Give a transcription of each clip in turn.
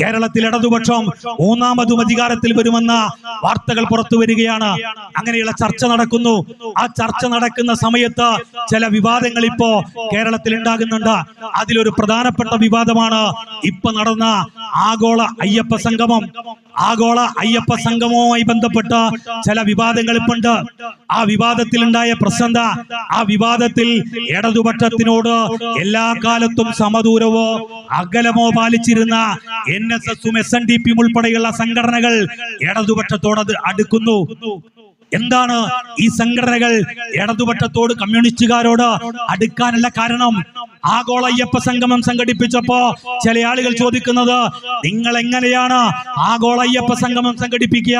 കേരളത്തിൽ ഇടതുപക്ഷം മൂന്നാമതും അധികാരത്തിൽ വരുമെന്ന വാർത്തകൾ പുറത്തു വരികയാണ്. അങ്ങനെയുള്ള ചർച്ച നടക്കുന്നു. ആ ചർച്ച നടക്കുന്ന സമയത്ത് ചില വിവാദങ്ങൾ ഇപ്പോ കേരളത്തിൽ ഉണ്ടാകുന്നുണ്ട്. അതിലൊരു പ്രധാനപ്പെട്ട വിവാദമാണ് ഇപ്പൊ നടന്ന ആഗോള അയ്യപ്പ സംഗമം. ആഗോള അയ്യപ്പ സംഗമവുമായി ബന്ധപ്പെട്ട ചില വിവാദങ്ങൾ ഇപ്പൊ ഉണ്ട്. ആ വിവാദത്തിൽ ഉണ്ടായ പ്രസന്ത ആ വിവാദത്തിൽ ഇടതുപക്ഷത്തിനോട് എല്ലാ കാലത്തും സമദൂരവോ അകലമോ പാലിച്ചിരുന്ന എൻ എസ് എസും എസ് എൻ ഡി പിയും ഉൾപ്പെടെയുള്ള സംഘടനകൾ ഇടതുപക്ഷത്തോട് അടുക്കുന്നു. എന്താണ് ഈ സംഘടനകൾ ഇടതുപക്ഷത്തോട് കമ്മ്യൂണിസ്റ്റുകാരോട് അടുക്കാനുള്ള കാരണം? ആഗോള അയ്യപ്പ സംഗമം സംഘടിപ്പിച്ചപ്പോ ചില ആളുകൾ ചോദിക്കുന്നത് നിങ്ങൾ എങ്ങനെയാണ് ആഗോള അയ്യപ്പ സംഗമം സംഘടിപ്പിക്കുക?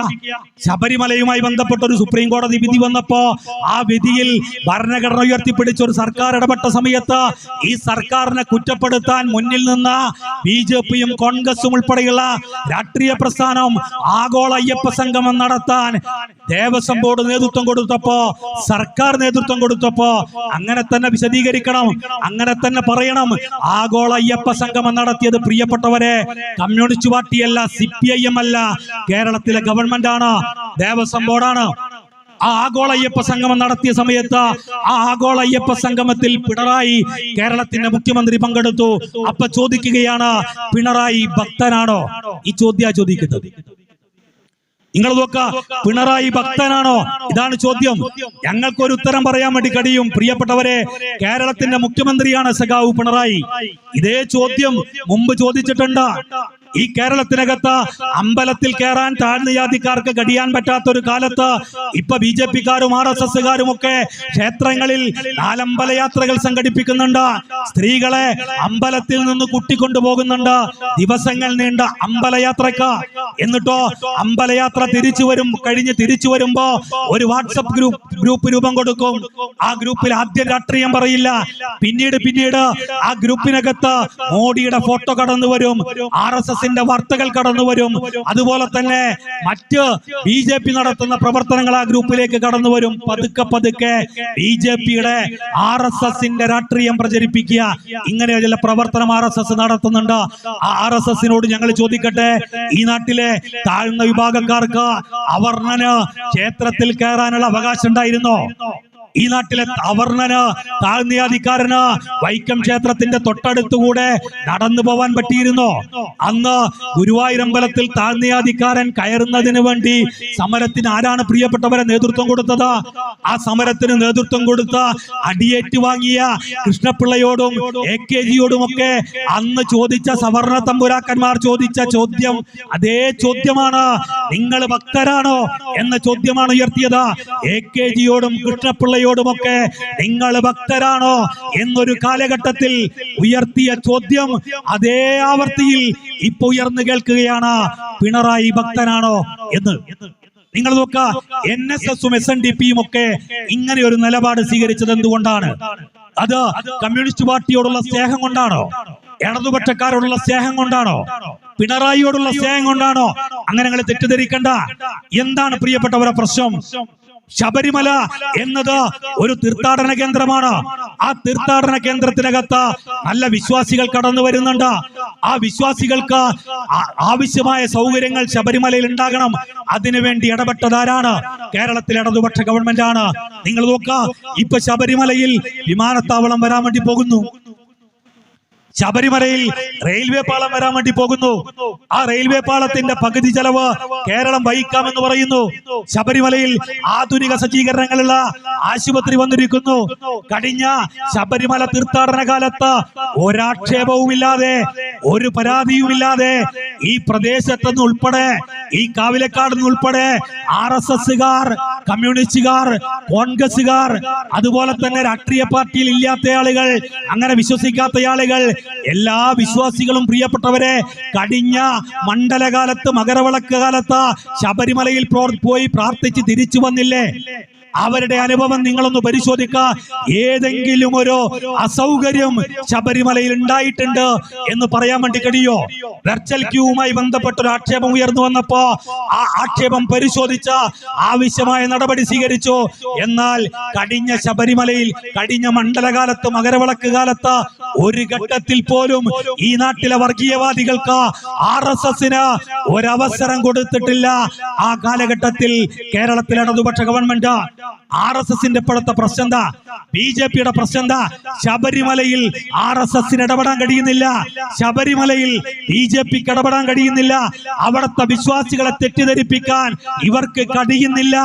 ശബരിമലയുമായി ബന്ധപ്പെട്ട ഒരു സുപ്രീം കോടതി വിധി വന്നപ്പോ ആ വിധിയിൽ ഭരണഘടന ഉയർത്തിപ്പിടിച്ച ഒരു സർക്കാർ ഇടപെട്ട സമയത്ത് ഈ സർക്കാരിനെ കുറ്റപ്പെടുത്താൻ മുന്നിൽ നിന്ന ബി ജെ പിയും കോൺഗ്രസും ഉൾപ്പെടെയുള്ള രാഷ്ട്രീയ പ്രസ്ഥാനം ആഗോള അയ്യപ്പ സംഗമം നടത്താൻ ദേവസ്വം ബോർഡ് നേതൃത്വം കൊടുത്തപ്പോ സർക്കാർ നേതൃത്വം കൊടുത്തപ്പോ അങ്ങനെ തന്നെ വിശദീകരിക്കണം അങ്ങനെ തന്നെ പറയണം. ആഗോള അയ്യപ്പ സംഗമം നടത്തിയത് പ്രിയപ്പെട്ടവരെ കമ്മ്യൂണിസ്റ്റ് പാർട്ടിയല്ല സി പി ഐ എം അല്ല. കേരളത്തിലെ ഗവൺമെന്റ് ആണ് ദേവസ്വം ബോർഡാണ്. ആ ആഗോള അയ്യപ്പ സംഗമം നടത്തിയ സമയത്ത് ആ ആഗോള അയ്യപ്പ സംഗമത്തിൽ പിണറായി കേരളത്തിന്റെ മുഖ്യമന്ത്രി പങ്കെടുത്തു. അപ്പൊ ചോദിക്കുകയാണ് പിണറായി ഭക്തനാണോ? ഈ ചോദ്യ ചോദിക്കുന്നത്. നിങ്ങൾ നോക്ക പിണറായി ഭക്തനാണോ? ഇതാണ് ചോദ്യം. ഞങ്ങൾക്ക് ഒരു ഉത്തരം പറയാൻ വേണ്ടി കഴിയും. പ്രിയപ്പെട്ടവരെ കേരളത്തിന്റെ മുഖ്യമന്ത്രിയാണ് സഖാവ് പിണറായി. ഇതേ ചോദ്യം മുമ്പ് ചോദിച്ചിട്ടുണ്ട്. ഈ കേരളത്തിനകത്ത് അമ്പലത്തിൽ കയറാൻ താഴ്ന്ന ജാതിക്കാർക്ക് കടിയാൻ പറ്റാത്ത ഒരു കാലത്ത് ഇപ്പൊ ബി ജെ പിക്കാരും ആർ എസ് എസ്സുകാരും ഒക്കെ ക്ഷേത്രങ്ങളിൽ നാലമ്പല യാത്രകൾ സംഘടിപ്പിക്കുന്നുണ്ട്. സ്ത്രീകളെ അമ്പലത്തിൽ നിന്ന് കുട്ടിക്കൊണ്ടുപോകുന്നുണ്ട്. ദിവസങ്ങൾ നീണ്ട അമ്പലയാത്രക്ക് എന്നിട്ടോ അമ്പലയാത്ര തിരിച്ചു വരും കഴിഞ്ഞ് തിരിച്ചു വരുമ്പോ ഒരു വാട്സപ്പ് ഗ്രൂപ്പ് ഗ്രൂപ്പ് രൂപം കൊടുക്കും. ആ ഗ്രൂപ്പിൽ ആദ്യം രാഷ്ട്രീയം പറയില്ല. പിന്നീട് പിന്നീട് ആ ഗ്രൂപ്പിനകത്ത് മോഡിയുടെ ഫോട്ടോ കടന്നു വരും ആർ എസ് എസിന്റെ വാർത്തകൾ കടന്നു വരും. അതുപോലെ തന്നെ മറ്റ് ബി ജെ പി നടത്തുന്ന പ്രവർത്തനങ്ങൾ ആ ഗ്രൂപ്പിലേക്ക് കടന്നു വരും. പതുക്കെ പതുക്കെ ബി ജെ പിയുടെ ആർ എസ് എസിന്റെ രാഷ്ട്രീയം പ്രചരിപ്പിക്കുക. ഇങ്ങനെ ചില പ്രവർത്തനം ആർ എസ് എസ് നടത്തുന്നുണ്ട്. ആർ എസ് എസിനോട് ഞങ്ങൾ ചോദിക്കട്ടെ ഈ നാട്ടിലെ താഴ്ന്ന വിഭാഗക്കാർക്ക് അവർണന് ക്ഷേത്രത്തിൽ കയറാനുള്ള അവകാശം ഉണ്ടായിരുന്നോ? ഈ നാട്ടിലെ അവർണന് താഴ്ന്നയാധികാരന് വൈക്കം ക്ഷേത്രത്തിന്റെ തൊട്ടടുത്തുകൂടെ നടന്നു പോവാൻ പറ്റിയിരുന്നോ. അന്ന് ഗുരുവായൂരമ്പലത്തിൽ താഴ്ന്നിയാധികാരൻ കയറുന്നതിന് വേണ്ടി സമരത്തിന് ആരാണ് പ്രിയപ്പെട്ടവരെ നേതൃത്വം കൊടുത്തത്? ആ സമരത്തിന് നേതൃത്വം കൊടുത്ത അടിയേറ്റ് വാങ്ങിയ കൃഷ്ണപിള്ളയോടും എ കെ ജിയോടും ഒക്കെ അന്ന് ചോദിച്ച സവർണ തമ്പുരാക്കന്മാർ ചോദിച്ച ചോദ്യം അതേ ചോദ്യമാണ്. നിങ്ങൾ ഭക്തരാണോ? എന്ന ചോദ്യമാണ് ഉയർത്തിയത്. എ കെ ജിയോടും കൃഷ്ണപിള്ളയോടുമൊക്കെ നിങ്ങൾ ഭക്തരാണോ എന്നൊരു കാലഘട്ടത്തിൽ ഉയർത്തിയ ചോദ്യം അതേ ആവർത്തിയിൽ ഇപ്പൊ ഉയർന്നു കേൾക്കുകയാണ്. പിണറായി ഭക്തനാണോ എന്ന്. നിങ്ങൾ നോക്ക എൻ എസ് എസും എസ് എൻ ഡി പിയും ഒക്കെ ഇങ്ങനെ ഒരു നിലപാട് സ്വീകരിച്ചത് എന്തുകൊണ്ടാണ്? അത് കമ്മ്യൂണിസ്റ്റ് പാർട്ടിയോടുള്ള സ്നേഹം കൊണ്ടാണോ? ഇടതുപക്ഷക്കാരോടുള്ള സ്നേഹം കൊണ്ടാണോ? പിണറായിയോടുള്ള സ്നേഹം കൊണ്ടാണോ? അങ്ങനെ തെറ്റിദ്ധരിക്കണ്ട. എന്താണ് പ്രിയപ്പെട്ടവരെ പ്രശ്നം? ശബരിമല എന്നത് ഒരു തീർത്ഥാടന കേന്ദ്രമാണ്. ആ തീർത്ഥാടന കേന്ദ്രത്തിനകത്ത് നല്ല വിശ്വാസികൾ കടന്നു വരുന്നുണ്ട്. ആ വിശ്വാസികൾക്ക് ആവശ്യമായ സൗകര്യങ്ങൾ ശബരിമലയിൽ ഉണ്ടാകണം. അതിനുവേണ്ടി ഇടപെട്ടതാരാണ് കേരളത്തിൽ ഇടതുപക്ഷ ഗവൺമെന്റ് ആണ് നിങ്ങൾ നോക്കുക ഇപ്പൊ ശബരിമലയിൽ വിമാനത്താവളം വരാൻ വേണ്ടി പോകുന്നു. ശബരിമലയിൽ റെയിൽവേ പാളം വരാൻ വേണ്ടി പോകുന്നു. ആ റെയിൽവേ പാളത്തിന്റെ പകുതി ചെലവ് കേരളം വഹിക്കാമെന്ന് പറയുന്നു. ശബരിമലയിൽ ആധുനിക സജ്ജീകരണങ്ങളുള്ള ആശുപത്രി വന്നിരിക്കുന്നു. കഴിഞ്ഞ ശബരിമല തീർത്ഥാടന കാലത്ത് ഒരാക്ഷേപവുമില്ലാതെ ഒരു പരാതിയുമില്ലാതെ ഈ പ്രദേശത്തുനിന്ന് ഉൾപ്പെടെ ഈ കാവിലക്കാട് ഉൾപ്പെടെ ആർ എസ് എസ്സുകാർ കമ്മ്യൂണിസ്റ്റുകാർ കോൺഗ്രസുകാർ അതുപോലെ തന്നെ രാഷ്ട്രീയ പാർട്ടിയിൽ ഇല്ലാത്ത ആളുകൾ അങ്ങനെ വിശ്വസിക്കാത്ത ആളുകൾ എല്ലാ വിശ്വാസികളും പ്രിയപ്പെട്ടവരെ കടിഞ്ഞ മണ്ഡലകാലത്ത് മകരവിളക്ക് കാലത്ത് ശബരിമലയിൽ പോയി പ്രാർത്ഥിച്ച് തിരിച്ചു വന്നില്ലേ? അവരുടെ അനുഭവം നിങ്ങളൊന്ന് പരിശോധിക്ക. ഏതെങ്കിലും ഒരു അസൗകര്യം ശബരിമലയിൽ ഉണ്ടായിട്ടുണ്ട് എന്ന് പറയാൻ വേണ്ടി കഴിയോ? വെർച്വൽ ക്യൂവുമായി ബന്ധപ്പെട്ട ഒരു ആക്ഷേപം ഉയർന്നു വന്നപ്പോ ആ ആക്ഷേപം പരിശോധിച്ച ആവശ്യമായ നടപടി സ്വീകരിച്ചു. എന്നാൽ കടിഞ്ഞ ശബരിമലയിൽ കടിഞ്ഞ മണ്ഡലകാലത്ത് മകരവിളക്ക് കാലത്ത് ഒരു ഘട്ടത്തിൽ പോലും ഈ നാട്ടിലെ വർഗീയവാദികൾക്ക് ആർ എസ് എസിന് ഒരവസരം കൊടുത്തിട്ടില്ല. ആ കാലഘട്ടത്തിൽ കേരളത്തിലെ ഇടതുപക്ഷ ഗവൺമെന്റ് ആർ എസ് എസിന്റെ ഇപ്പോഴത്തെ പ്രശ്നം എന്താ ബി ജെ പിയുടെ പ്രശ്നം എന്താ ശബരിമലയിൽ ആർ എസ് എസിന് ഇടപെടാൻ കഴിയുന്നില്ല. ശബരിമലയിൽ ബി ജെ പിക്ക് ഇടപെടാൻ കഴിയുന്നില്ല. അവിടുത്തെ വിശ്വാസികളെ തെറ്റിദ്ധരിപ്പിക്കാൻ ഇവർക്ക് കഴിയുന്നില്ല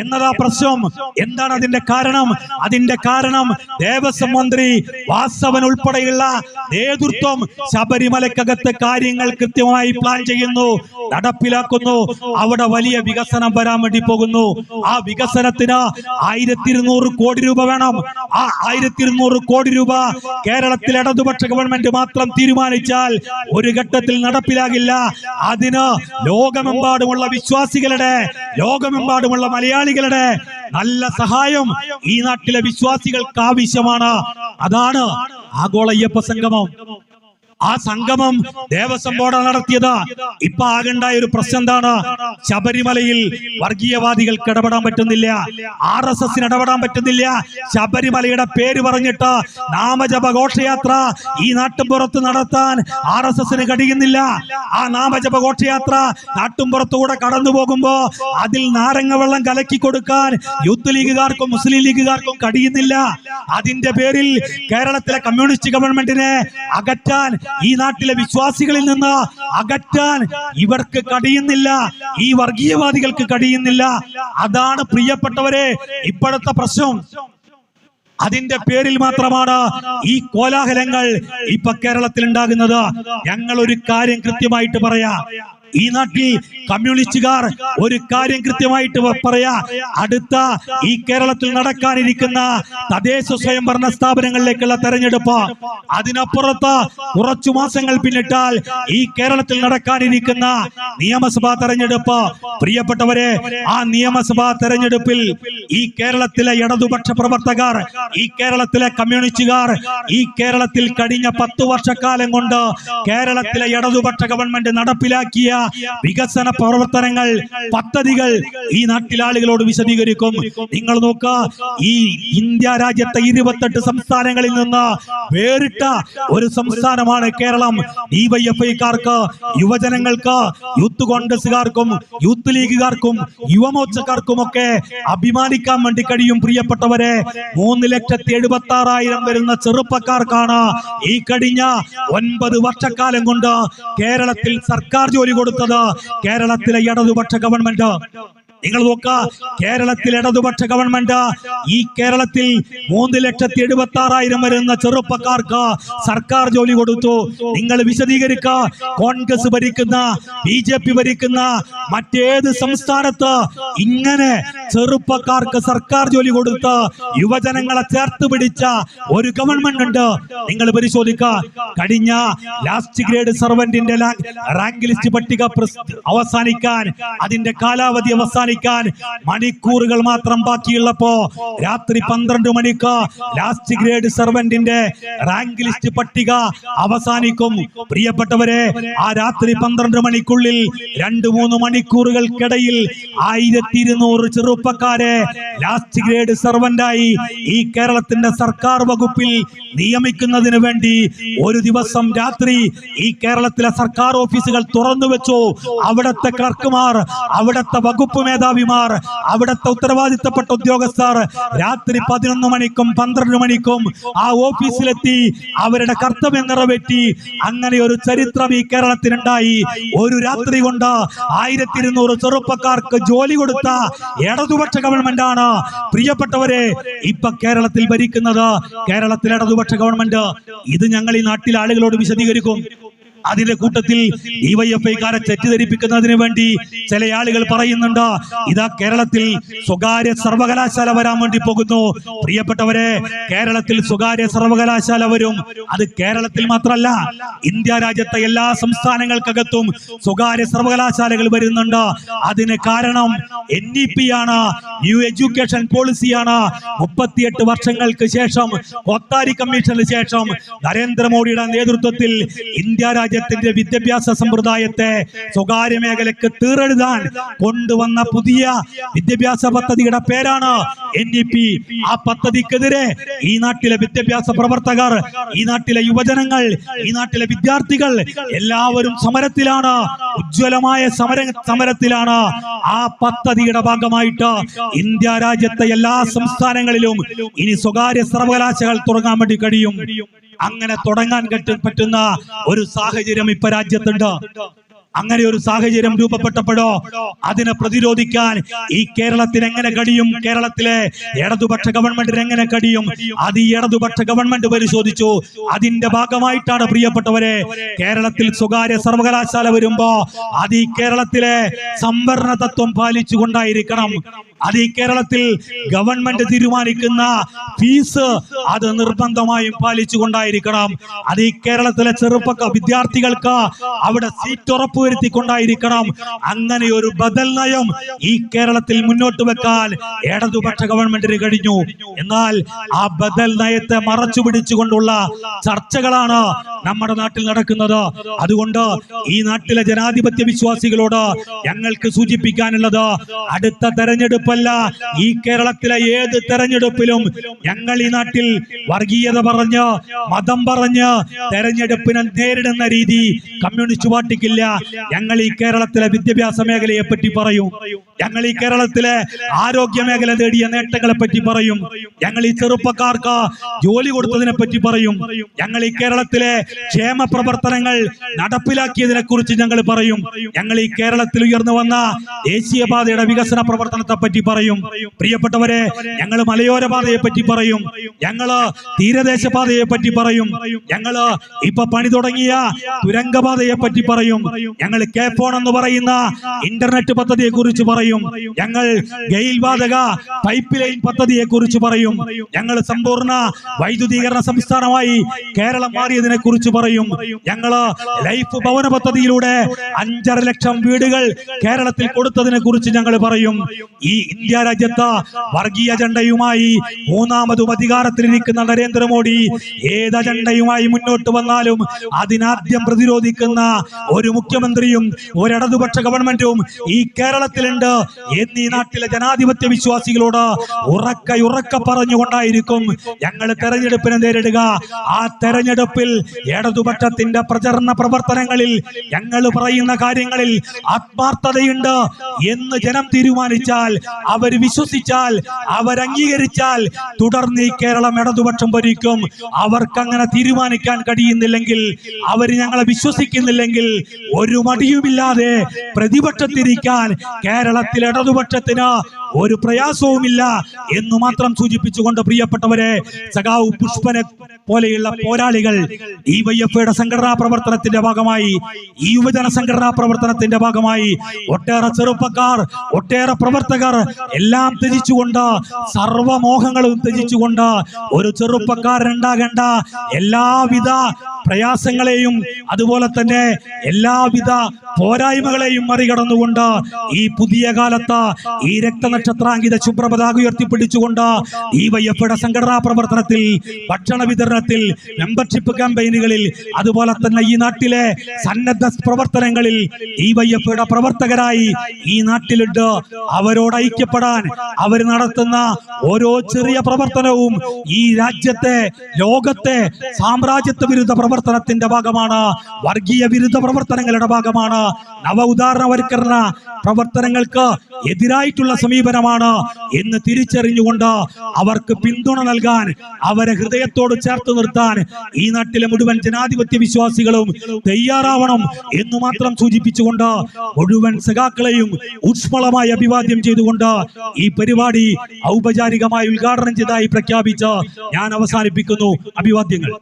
എന്നതാ പ്രശ്നം. എന്താണ് അതിന്റെ കാരണം? അതിന്റെ കാരണം ദേവസ്വം മന്ത്രി വാസവൻ ഉൾപ്പെടെയുള്ള നേതൃത്വം ശബരിമലക്കകത്ത് കാര്യങ്ങൾ കൃത്യമായി പ്ലാൻ ചെയ്യുന്നു നടപ്പിലാക്കുന്നു. അവിടെ വലിയ വികസനം വരാൻ വേണ്ടി പോകുന്നു. ആ വികസനത്തിന് ആയിരത്തി ഇരുന്നൂറ് കോടി രൂപ വേണം. ആ ആയിരത്തി ഇരുന്നൂറ് കോടി രൂപ കേരളത്തിൽ ഇടതുപക്ഷ ഗവൺമെന്റ് മാത്രം തീരുമാനിച്ചാൽ ഒരു ഘട്ടത്തിൽ നടപ്പിലാകില്ല. അതിന് ലോകമെമ്പാടുമുള്ള വിശ്വാസികളുടെ ലോകമെമ്പാടുമുള്ള മലയാളികളുടെ നല്ല സഹായം ഈ നാട്ടിലെ വിശ്വാസികൾക്ക് ആവശ്യമാണ്. അതാണ് ആഗോള അയ്യപ്പ സംഗമം. ആ സംഗമം ദേവസ്വം ബോർഡ് നടത്തിയത്. ഇപ്പൊ ആകണ്ടായ ഒരു പ്രശ്നം എന്താണ്? ശബരിമലയിൽ വർഗീയവാദികൾക്ക് ഇടപെടാൻ പറ്റുന്നില്ല. ആർ എസ് എസിന് ഇടപെടാൻ പറ്റുന്നില്ല. ശബരിമലയുടെ പേര് പറഞ്ഞിട്ട് നാമജപ ഘോഷയാത്ര ഈ നാട്ടുപുറത്ത് നടത്താൻ ആർ എസ് എസിന് കഴിയുന്നില്ല. ആ നാമജപ ഘോഷയാത്ര നാട്ടുംപുറത്തൂടെ കടന്നു പോകുമ്പോ അതിൽ നാരങ്ങ വെള്ളം കലക്കി കൊടുക്കാൻ യൂത്ത് ലീഗുകാർക്കും മുസ്ലിം ലീഗുകാർക്കും കഴിയുന്നില്ല. അതിന്റെ പേരിൽ കേരളത്തിലെ കമ്മ്യൂണിസ്റ്റ് ഗവൺമെന്റിനെ അകറ്റാൻ ഈ നാട്ടിലെ വിശ്വാസികളിൽ നിന്ന് അകറ്റാൻ ഇവർക്ക് കഴിയുന്നില്ല. ഈ വർഗീയവാദികൾക്ക് കഴിയുന്നില്ല. അതാണ് പ്രിയപ്പെട്ടവരെ ഇപ്പോഴത്തെ പ്രശ്നം. അതിന്റെ പേരിൽ മാത്രമാണ് ഈ കോലാഹലങ്ങൾ ഇപ്പൊ കേരളത്തിൽ ഉണ്ടാകുന്നത്. ഞങ്ങൾ ഒരു കാര്യം കൃത്യമായിട്ട് പറയാ. ഈ നാട്ടിൽ കമ്മ്യൂണിസ്റ്റുകാർ ഒരു കാര്യം കൃത്യമായിട്ട് പറയാ. അടുത്ത ഈ കേരളത്തിൽ നടക്കാനിരിക്കുന്ന തദ്ദേശ സ്വയംഭരണ സ്ഥാപനങ്ങളിലേക്കുള്ള തെരഞ്ഞെടുപ്പ്. അതിനപ്പുറത്ത് കുറച്ചു മാസങ്ങൾ പിന്നിട്ടാൽ ഈ കേരളത്തിൽ നടക്കാനിരിക്കുന്ന നിയമസഭാ തെരഞ്ഞെടുപ്പ്. പ്രിയപ്പെട്ടവരെ ആ നിയമസഭാ തെരഞ്ഞെടുപ്പിൽ ഈ കേരളത്തിലെ ഇടതുപക്ഷ പ്രവർത്തകർ ഈ കേരളത്തിലെ കമ്മ്യൂണിസ്റ്റുകാർ ഈ കേരളത്തിൽ കഴിഞ്ഞ പത്തു വർഷക്കാലം കൊണ്ട് കേരളത്തിലെ ഇടതുപക്ഷ ഗവൺമെന്റ് നടപ്പിലാക്കിയ വികസന പ്രവർത്തനങ്ങൾ പദ്ധതികൾ ഈ നാട്ടിലെ ആളുകളോട് വിശദീകരിക്കും. നിങ്ങൾ നോക്ക ഈ ഇന്ത്യ രാജ്യത്തെ ഇരുപത്തെട്ട് സംസ്ഥാനങ്ങളിൽ നിന്ന് വേറിട്ട ഒരു സംസ്ഥാനമാണ് കേരളം. ഡിവൈഎഫ്ഐക്കാർക്ക് യുവജനങ്ങൾക്ക് യൂത്ത് കോൺഗ്രസുകാർക്കും യൂത്ത് ലീഗുകാർക്കും യുവമോർച്ചക്കാർക്കും ഒക്കെ അഭിമാനിക്കാൻ വേണ്ടി കഴിയും പ്രിയപ്പെട്ടവരെ. മൂന്ന് ലക്ഷത്തി എഴുപത്തി ആറായിരം വരുന്ന ചെറുപ്പക്കാർക്കാണ് ഈ കഴിഞ്ഞ ഒൻപത് വർഷക്കാലം കൊണ്ട് കേരളത്തിൽ സർക്കാർ ജോലി കൊടുത്തത് കേരളത്തിലെ ഇടതുപക്ഷ ഗവൺമെന്റ്. നിങ്ങൾ നോക്ക കേരളത്തിൽ ഇടതുപക്ഷ ഗവൺമെന്റ് ഈ കേരളത്തിൽ മൂന്ന് ലക്ഷത്തി എഴുപത്തി ആറായിരം വരുന്ന ചെറുപ്പക്കാർക്ക് സർക്കാർ ജോലി കൊടുത്തു. നിങ്ങൾ വിശദീകരിക്ക കോൺഗ്രസ് ഭരിക്കുന്ന ബി ജെ പി ഭരിക്കുന്ന മറ്റേത് സംസ്ഥാനത്ത് ഇങ്ങനെ ചെറുപ്പക്കാർക്ക് സർക്കാർ ജോലി കൊടുത്ത് യുവജനങ്ങളെ ചേർത്ത് പിടിച്ച ഒരു ഗവൺമെന്റ് ഉണ്ട്. നിങ്ങൾ പരിശോധിക്ക കഴിഞ്ഞ ലാസ്റ്റ് ഗ്രേഡ് സർവന്റിന്റെ റാങ്ക് ലിസ്റ്റ് പട്ടിക അവസാനിക്കാൻ അതിന്റെ കാലാവധി അവസാനിക്കാൻ മണിക്കൂറുകൾ മാത്രം ബാക്കിയുള്ളപ്പോ രാത്രി പന്ത്രണ്ട് മണിക്ക് ലാസ്റ്റ് ഗ്രേഡ് സർവന്റിന്റെ റാങ്ക് ലിസ്റ്റ് പട്ടിക അവസാനിക്കും. പ്രിയപ്പെട്ടവരെ ആ രാത്രി പന്ത്രണ്ട് മണിക്കുള്ളിൽ രണ്ട് മൂന്ന് മണിക്കൂറുകൾക്കിടയിൽ ആയിരത്തി ഇരുന്നൂറ് ചെറുപ്പക്കാരെ ലാസ്റ്റ് ഗ്രേഡ് സർവന്റായി ഈ കേരളത്തിന്റെ സർക്കാർ വകുപ്പിൽ നിയമിക്കുന്നതിന് വേണ്ടി ഒരു ദിവസം രാത്രി ഈ കേരളത്തിലെ സർക്കാർ ഓഫീസുകൾ തുറന്നു വെച്ചു. അവിടത്തെ ക്ലർക്കുമാർ അവിടത്തെ വകുപ്പ് മേധാവിമാർ അവിടത്തെ ഉത്തരവാദിത്തപ്പെട്ട ഉദ്യോഗസ്ഥർ രാത്രി പതിനൊന്ന് മണിക്കും പന്ത്രണ്ട് മണിക്കും ആ ഓഫീസിലെത്തി അവരുടെ കർത്തവ്യം നിറവേറ്റി. അങ്ങനെ ഒരു ചരിത്രം ഈ കേരളത്തിനുണ്ടായി. ഒരു രാത്രി കൊണ്ട് ആയിരത്തി ഇരുന്നൂറ് ചെറുപ്പക്കാർക്ക് ജോലി കൊടുത്ത ഇടതുപക്ഷ ഗവൺമെന്റ് ആണ്. പ്രിയപ്പെട്ടവരെ ഇപ്പൊ കേരളത്തിൽ ഭരിക്കുന്നത് കേരളത്തിൽ ഇടതുപക്ഷ ഗവൺമെന്റ് ഇത് ഞങ്ങൾ ഈ നാട്ടിലെ ആളുകളോട് വിശദീകരിക്കും. അതിന്റെ കൂട്ടത്തിൽ ഡിവൈഎഫ്ഐക്കാരെ തെറ്റിദ്ധരിപ്പിക്കുന്നതിന് വേണ്ടി ചില ആളുകൾ പറയുന്നുണ്ട് ഇതാ കേരളത്തിൽ സ്വകാര്യ സർവകലാശാല വരാൻ വേണ്ടി പോകുന്നു. പ്രിയപ്പെട്ടവരെ കേരളത്തിൽ സ്വകാര്യ സർവകലാശാല വരും. അത് കേരളത്തിൽ മാത്രമല്ല ഇന്ത്യ രാജ്യത്തെ എല്ലാ സംസ്ഥാനങ്ങൾക്കകത്തും സ്വകാര്യ സർവകലാശാലകൾ വരുന്നുണ്ട്. അതിന് കാരണം എൻ ഇ പി ആണ് ന്യൂ എഡ്യൂക്കേഷൻ പോളിസിയാണ് മുപ്പത്തിയെട്ട് വർഷങ്ങൾക്ക് ശേഷം കൊത്താരി കമ്മീഷന് ശേഷം നരേന്ദ്രമോദിയുടെ നേതൃത്വത്തിൽ ഇന്ത്യ രാജ്യത്ത് രാജ്യത്തിന്റെ വിദ്യാഭ്യാസ സമ്പ്രദായത്തെ സ്വകാര്യ മേഖലയ്ക്ക് തീറെഴുതാൻ കൊണ്ടുവന്ന പുതിയ വിദ്യാഭ്യാസ പദ്ധതിയുടെ പേരാണ് എൻ ഇ പി ആ പദ്ധതിക്കെതിരെ ഈ നാട്ടിലെ വിദ്യാഭ്യാസ പ്രവർത്തകർ ഈ നാട്ടിലെ യുവജനങ്ങൾ ഈ നാട്ടിലെ വിദ്യാർത്ഥികൾ എല്ലാവരും സമരത്തിലാണ് ഉജ്ജ്വലമായ സമര സമരത്തിലാണ്. ആ പദ്ധതിയുടെ ഭാഗമായിട്ട് ഇന്ത്യ രാജ്യത്തെ എല്ലാ സംസ്ഥാനങ്ങളിലും ഇനി സ്വകാര്യ സർവകലാശാലകൾ തുടങ്ങാൻ വേണ്ടി കഴിയും. അങ്ങനെ തുടങ്ങാൻ പറ്റുന്ന ഒരു സാഹചര്യം ഇപ്പൊ രാജ്യത്തുണ്ട്. അങ്ങനെ ഒരു സാഹചര്യം രൂപപ്പെട്ടപ്പോഴോ അതിനെ പ്രതിരോധിക്കാൻ ഈ കേരളത്തിന് എങ്ങനെ കഴിയും? കേരളത്തിലെ ഇടതുപക്ഷ ഗവൺമെന്റിന് എങ്ങനെ കഴിയും? അത് ഈ ഇടതുപക്ഷ ഗവൺമെന്റ് പരിശോധിച്ചു. അതിന്റെ ഭാഗമായിട്ടാണ് പ്രിയപ്പെട്ടവരെ കേരളത്തിൽ സ്വകാര്യ സർവകലാശാല വരുമ്പോ അത് ഈ കേരളത്തിലെ സംവരണ തത്വം പാലിച്ചുകൊണ്ടായിരിക്കണം. അത് ഈ കേരളത്തിൽ ഗവൺമെന്റ് തീരുമാനിക്കുന്ന ഫീസ് അത് നിർബന്ധമായും പാലിച്ചുകൊണ്ടായിരിക്കണം. അത് ഈ കേരളത്തിലെ ചെറുപ്പക്ക വിദ്യാർത്ഥികൾക്ക് അവിടെ സീറ്റ് ഉറപ്പുവരുത്തിക്കൊണ്ടായിരിക്കണം. അങ്ങനെ ഒരു ബദൽ നയം ഈ കേരളത്തിൽ മുന്നോട്ട് വെക്കാൻ ഇടതുപക്ഷ ഗവൺമെന്റിന് കഴിഞ്ഞു. എന്നാൽ ആ ബദൽ നയത്തെ മറച്ചു പിടിച്ചുകൊണ്ടുള്ള ചർച്ചകളാണ് നമ്മുടെ നാട്ടിൽ നടക്കുന്നത്. അതുകൊണ്ട് ഈ നാട്ടിലെ ജനാധിപത്യ വിശ്വാസികളോട് ഞങ്ങൾക്ക് സൂചിപ്പിക്കാനുള്ളത് അടുത്ത തെരഞ്ഞെടുപ്പല്ല ഈ കേരളത്തിലെ ഏത് തെരഞ്ഞെടുപ്പിലും ഞങ്ങൾ ഈ നാട്ടിൽ വർഗീയത പറഞ്ഞ് മതം പറഞ്ഞ് തെരഞ്ഞെടുപ്പിനെ നേരിടുന്ന രീതി കമ്മ്യൂണിസ്റ്റ് പാർട്ടിക്കില്ല. ഞങ്ങൾ ഈ കേരളത്തിലെ വിദ്യാഭ്യാസ മേഖലയെ പറ്റി പറയും. ഞങ്ങൾ ഈ കേരളത്തിലെ ആരോഗ്യ മേഖല നേടിയ നേട്ടങ്ങളെ പറ്റി പറയും. ഞങ്ങൾ ഈ ചെറുപ്പക്കാർക്ക് ജോലി കൊടുത്തതിനെ പറ്റി പറയും. ഞങ്ങൾ ഈ കേരളത്തിലെ ക്ഷേമ പ്രവർത്തനങ്ങൾ നടപ്പിലാക്കിയതിനെ കുറിച്ച് ഞങ്ങൾ പറയും. ഞങ്ങൾ ഈ കേരളത്തിൽ ഉയർന്നു വന്ന ദേശീയപാതയുടെ വികസന പ്രവർത്തനത്തെ പറ്റി പറയും. പ്രിയപ്പെട്ടവരെ ഞങ്ങൾ മലയോര പാതയെ പറ്റി പറയും. ഞങ്ങൾ തീരദേശ പാതയെ പറ്റി പറയും. ഞങ്ങൾ ഇപ്പൊ പണി തുടങ്ങിയ തുരങ്കപാതയെ പറ്റി പറയും. ഞങ്ങൾ കെ ഫോൺ എന്ന് പറയുന്ന ഇന്റർനെറ്റ് പദ്ധതിയെ കുറിച്ച് പറയും. ഞങ്ങൾ ഗെയിൽ വാതക പൈപ്പ് ലൈൻ പദ്ധതിയെ കുറിച്ച് പറയും. ഞങ്ങൾ സമ്പൂർണ വൈദ്യുതീകരണ സംസ്ഥാനമായി കേരളം മാറിയതിനെ കുറിച്ച് പറയും. ഞങ്ങൾ ലൈഫ് ഭവന പദ്ധതിയിലൂടെ അഞ്ചര ലക്ഷം വീടുകൾ കേരളത്തിൽ കൊടുത്തതിനെ കുറിച്ച് ഞങ്ങൾ പറയും. ഈ ഇന്ത്യ രാജ്യത്ത് വർഗീയ അജണ്ടയുമായി മൂന്നാമതും അധികാരത്തിലിരിക്കുന്ന നരേന്ദ്രമോദി ഏത് അജണ്ടയുമായി മുന്നോട്ട് വന്നാലും അതിനാദ്യം പ്രതിരോധിക്കുന്ന ഒരു മുഖ്യമന്ത്രിയും ഒരു ഇടതുപക്ഷ ഗവൺമെന്റും ഈ കേരളത്തിലുണ്ട് എന്നീ നാട്ടിലെ ജനാധിപത്യ വിശ്വാസികളോട് ഉറക്ക ഉറക്ക പറഞ്ഞുകൊണ്ടായിരിക്കും ഞങ്ങൾ തെരഞ്ഞെടുപ്പിനെ നേരിടുക. ആ തെരഞ്ഞെടുപ്പിൽ ഇടതുപക്ഷത്തിന്റെ പ്രചരണ പ്രവർത്തനങ്ങളിൽ ഞങ്ങൾ പറയുന്ന കാര്യങ്ങളിൽ ആത്മാർത്ഥതയുണ്ട് എന്ന് ജനം തീരുമാനിച്ചാൽ അവർ വിശ്വസിച്ചാൽ അവർ അംഗീകരിച്ചാൽ തുടർന്ന് ഈ കേരളം ഇടതുപക്ഷം ഭരിക്കും. അവർക്കങ്ങനെ തീരുമാനിക്കാൻ കഴിയുന്നില്ലെങ്കിൽ അവർ ഞങ്ങളെ വിശ്വസിക്കുന്നില്ലെങ്കിൽ ഒരു മടിയുമില്ലാതെ പ്രതിപക്ഷത്തിരിക്കാൻ കേരളത്തിൽ ഇടതുപക്ഷത്തിന് ഒരു പ്രയാസവുമില്ല എന്ന് മാത്രം സൂചിപ്പിച്ചുകൊണ്ട് പ്രിയപ്പെട്ടവരെ സഖാവ് പുഷ്പനെ പോലെയുള്ള പോരാളികൾ ഈ ഐയുടെ സംഘടനാ പ്രവർത്തനത്തിന്റെ ഭാഗമായി ഈ യുവജന സംഘടനാ പ്രവർത്തനത്തിന്റെ ഭാഗമായി ഒട്ടേറെ ചെറുപ്പക്കാർ ഒട്ടേറെ പ്രവർത്തകർ എല്ലാം ത്യജിച്ചുകൊണ്ട് സർവമോഹങ്ങളും ത്യജിച്ചുകൊണ്ട് ഒരു ചെറുപ്പക്കാരൻ ഉണ്ടാകേണ്ട എല്ലാവിധ പ്രയാസങ്ങളെയും അതുപോലെ തന്നെ എല്ലാവിധ പോരായ്മകളെയും മറികടന്നുകൊണ്ട് ഈ പുതിയ കാലത്ത് ഈ രക്തനക്ഷത്രാങ്കിത ശുഭ്രപതാക ഉയർത്തിപ്പിടിച്ചുകൊണ്ട് ഈ വയ്യപ്പയുടെ സംഘടനാ പ്രവർത്തനത്തിൽ ഭക്ഷണ വിതരണത്തിൽ മെമ്പർഷിപ്പ് ക്യാമ്പയിനുകളിൽ അതുപോലെ തന്നെ ഈ നാട്ടിലെ സന്നദ്ധ പ്രവർത്തനങ്ങളിൽ ഈ വയ്യപ്പയുടെ പ്രവർത്തകരായി ഈ നാട്ടിലുണ്ട്. അവരോട് ഐക്യപ്പെടാൻ അവർ നടത്തുന്ന ഓരോ ചെറിയ പ്രവർത്തനവും ഈ രാജ്യത്തെ ലോകത്തെ സാമ്രാജ്യത്വ വിരുദ്ധ പ്രവർത്തനത്തിന്റെ ഭാഗമാണ്. വർഗീയ വിരുദ്ധ പ്രവർത്തനങ്ങളുടെ ഭാഗമാണ്. നവ ഉദാഹരണവൽക്കരണ പ്രവർത്തനങ്ങൾക്ക് എതിരായിട്ടുള്ള സമീപനമാണ് എന്ന് തിരിച്ചറിഞ്ഞുകൊണ്ട് അവർക്ക് പിന്തുണ നൽകാൻ അവരെ ഹൃദയത്തോട് ചേർത്ത് നിർത്താൻ ഈ നാട്ടിലെ മുഴുവൻ ജനാധിപത്യ വിശ്വാസികളും തയ്യാറാവണം എന്ന് മാത്രം സൂചിപ്പിച്ചുകൊണ്ട് മുഴുവൻ സഖാക്കളെയും ഊഷ്മളമായി അഭിവാദ്യം ചെയ്തുകൊണ്ട് ഈ പരിപാടി ഔപചാരികമായി ഉദ്ഘാടനം ചെയ്തതായി പ്രഖ്യാപിച്ച് ഞാൻ അവസാനിപ്പിക്കുന്നു. അഭിവാദ്യങ്ങൾ.